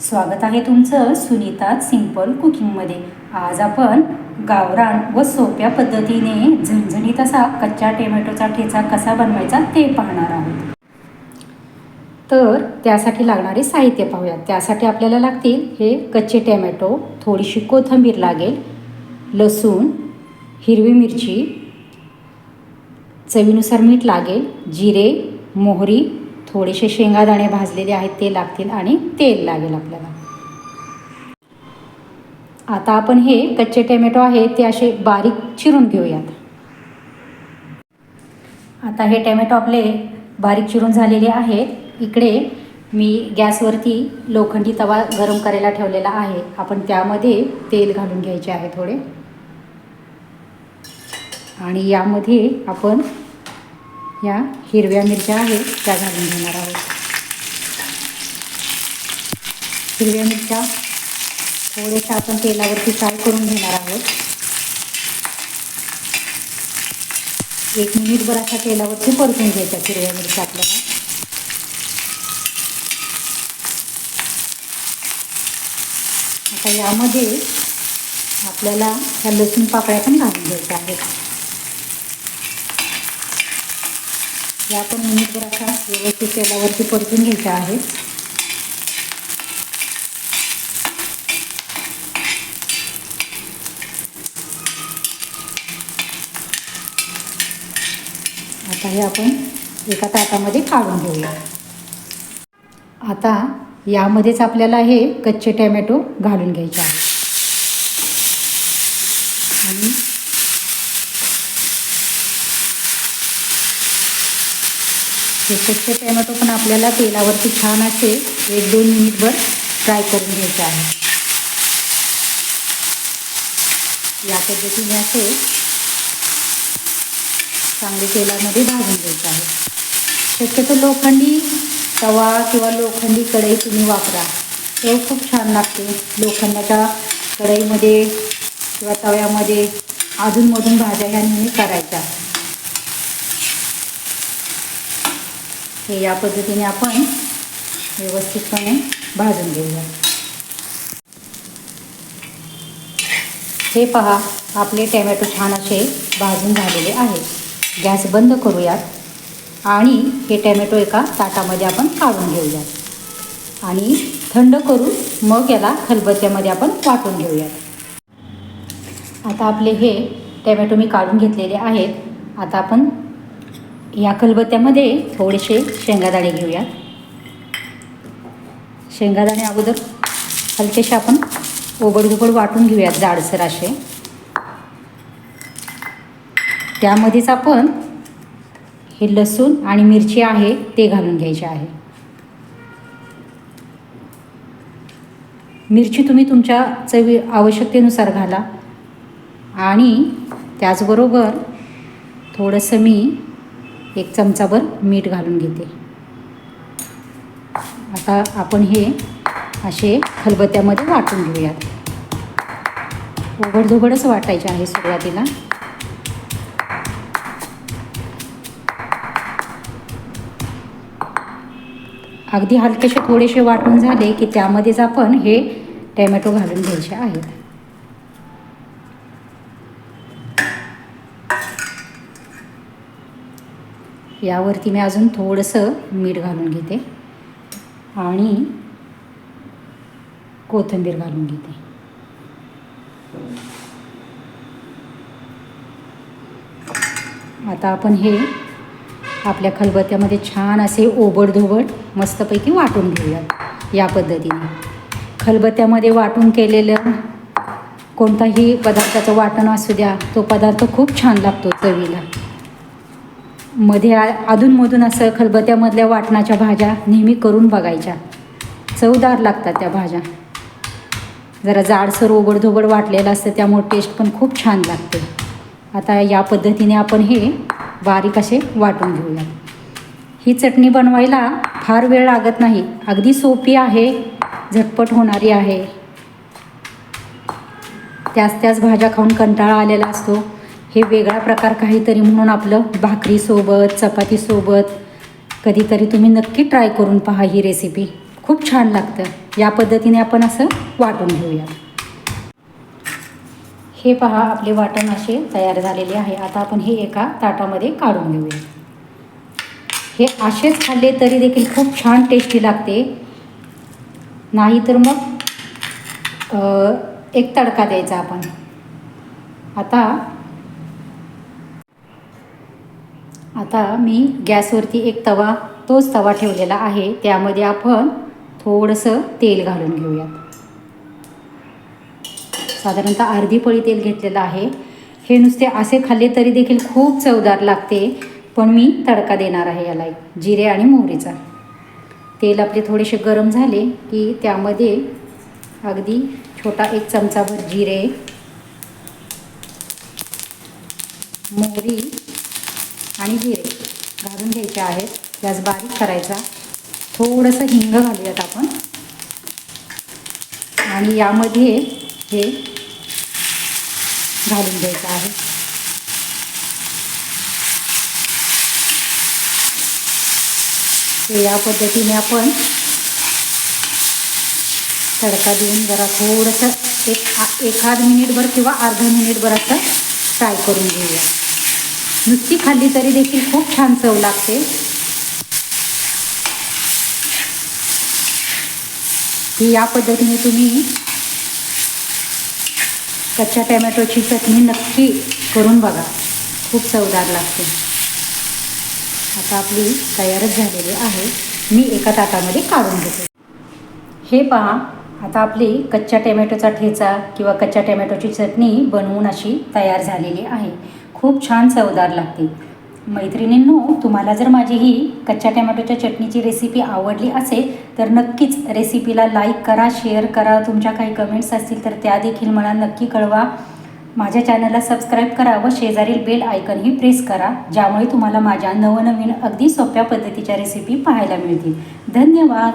स्वागत आहे तुमचं सुनीता सिंपल कुकिंगमध्ये. आज आपण गावरान व सोप्या पद्धतीने झणझणीत असा कच्च्या टोमॅटोचा ठेचा कसा बनवायचा ते पाहणार आहोत. तर त्यासाठी लागणारे साहित्य पाहूयात. त्यासाठी आपल्याला लागतील हे कच्चे टोमॅटो थोडीशी कोथिंबीर लागेल लसूण हिरवी मिरची चवीनुसार मीठ लागेल जिरे मोहरी थोडेसे शेंगादाणे भाजलेले आहेत ते लागतील आणि तेल लागेल आपल्याला. आता आपण हे कच्चे टोमॅटो आहे ते असे बारीक चिरून घेऊयात. आता हे टोमॅटो आपले बारीक चिरून झालेले आहेत. इकडे मी गॅसवरती लोखंडी तवा गरम करायला ठेवलेला आहे. आपण त्यामध्ये तेल घालून घ्यायचे आहे थोडे. आणि यामध्ये आपण या हिरव्या मिरच्या आहेत त्या घालून घेणार आहोत. हिरव्या मिरच्या थोड्याशा आपण तेलावरती फ्राय करून घेणार आहोत. एक मिनिटभर अशा तेलावरती परतून घ्यायच्या हिरव्या मिरच्या आपल्याला. आता यामध्ये आपल्याला ह्या लसूण पाकळ्या पण घालून घ्यायच्या आहेत. या पण मिनिटभर असा व्यवस्थित तेलावरती परतून घ्यायचा आहे. आता हे आपण एका ताटामध्ये काढून घेऊया. आता यामध्येच आपल्याला हे कच्चे टॅमॅटो घालून घ्यायचे आहे. आणि हे कच्चे टॅमॅटो पण आपल्याला तेलावरती छान असे एक दोन मिनिटभर फ्राय करून घ्यायचे आहे. या पद्धतीने असे चांगले तेलामध्ये भाजून घ्यायचे आहे. शक्यतो लोखंडी तवा किंवा लोखंडी कढई तुम्ही वापरा. तो खूप छान लागते. लोखंडाच्या कढईमध्ये किंवा तव्यामध्ये अधूनमधून भाज्या ह्या नेहमी करायच्या. हे या पद्धतीने आपण व्यवस्थितपणे भाजून घेऊया. हे पहा आपले टॅमॅटो छान असे भाजून झालेले आहेत. गॅस बंद करूयात आणि हे टॅमॅटो एका ताटामध्ये आपण काढून घेऊयात. आणि थंड करून मग याला खलबत्त्यामध्ये आपण वाटून घेऊयात. आता आपले हे टॅमॅटो मी काढून घेतलेले आहेत. आता आपण या खलबत्त्यामध्ये थोडेसे शेंगादाणे घेऊयात. शेंगादाणे अगोदर हलकेसे आपण ओबडधोबड वाटून घेऊयात जाडसर असे. त्यामध्येच आपण हे लसूण आणि मिरची आहे ते घालून घ्यायचे आहे. मिरची तुम्ही तुमच्या चवी आवश्यकतेनुसार घाला. आणि त्याचबरोबर थोडंसं मी एक चमचाभर मीठ घालून घेते. आता आपण हे असे खलबत्त्यामध्ये वाटून घेऊयात. ओबडधोबडच वाटायचे आहे सुरुवातीला. अगदी हलकेसे थोडेसे वाटून झाले की त्यामध्येच आपण हे टॅमॅटो घालून घ्यायचे आहेत. यावरती मी अजून थोडंसं मीठ घालून घेते. आणि कोथिंबीर घालून घेते. आता आपण हे आपल्या खलबत्त्यामध्ये छान असे ओबडधोबड मस्तपैकी वाटून घेऊयात या पद्धतीने. खलबत्त्यामध्ये वाटून केलेलं कोणताही पदार्थाचं वाटण असू द्या तो पदार्थ खूप छान लागतो चवीला. मध्ये अधूनमधून असं खलबत्यामधल्या वाटणाच्या भाज्या नेहमी करून बघायच्या. चवदार लागतात त्या भाज्या. जरा जाडसर ओबडधोबड वाटलेलं असतं त्यामुळे टेस्ट पण खूप छान लागते. आता या पद्धतीने आपण हे बारीक असे वाटून घेऊया. ही चटणी बनवायला फार वेळ लागत नाही. अगदी सोपी आहे झटपट होणारी आहे. त्याच त्याच भाज्या खाऊन कंटाळा आलेला असतो. हे वेगळा प्रकार काहीतरी म्हणून आपलं भाकरीसोबत चपातीसोबत कधीतरी तुम्ही नक्की ट्राय करून पहा ही रेसिपी खूप छान लागतं. या पद्धतीने आपण असं वाटून घेऊया हे पहा आपले वाटण असे तयार झालेले आहे. आता आपण हे एका ताटामध्ये काढून घेऊया हे असेच खाल्ले तरी देखील खूप छान टेस्टी लागते. नाहीतर मग एक तडका द्यायचा आपण. आता आता मी गॅसवरती एक तवा तोच तवा ठेवलेला आहे. त्यामध्ये आपण थोडंसं तेल घालून घेऊयात. साधारणतः अर्धी पळी तेल घेतलेलं आहे. हे नुसते असे खाल्ले तरी देखील खूप चवदार लागते पण मी तडका देणार आहे याला एक जिरे आणि मोहरीचा. तेल आपले थोडेसे गरम झाले की त्यामध्ये अगदी छोटा एक चमचाभर जिरे मोहरी आणि जिरे घालून घ्यायचे आहेत. गॅस बारीक करायचा. थोडंसं हिंग घालूयात आपण. आणि यामध्ये हे घालून घ्यायचं आहे. ते या पद्धतीने आपण तडका देऊन जरा थोडंसं एक एखाद मिनिटभर किंवा अर्धा मिनिटभर असं फ्राय करून घेऊया. नुसती खाल्ली तरी देखील खूप छान चव लागते. ही या पद्धतीने तुम्ही कच्च्या टॅमॅटोची चटणी नक्की करून बघा. खूप चवदार लागते. आता आपली तयारच झालेली आहे. मी एका ताटामध्ये काढून घेते. हे पहा आता आपली कच्च्या टॅमॅटोचा ठेचा किंवा कच्च्या टॅमॅटोची चटणी बनवून अशी तयार झालेली आहे. खूप छान चवदार लागते. मैत्रिणींनो तुम्हाला जर माझी ही कच्च्या टॅमॅटोच्या चटणीची रेसिपी आवडली असेल तर नक्कीच रेसिपीला लाईक करा शेअर करा. तुमच्या काही कमेंट्स असतील तर त्या देखील मला नक्की कळवा. माझ्या चॅनलला सबस्क्राईब करा व शेजारील बेल आयकनही प्रेस करा ज्यामुळे तुम्हाला माझ्या नवनवीन अगदी सोप्या पद्धतीच्या रेसिपी पाहायला मिळतील. धन्यवाद!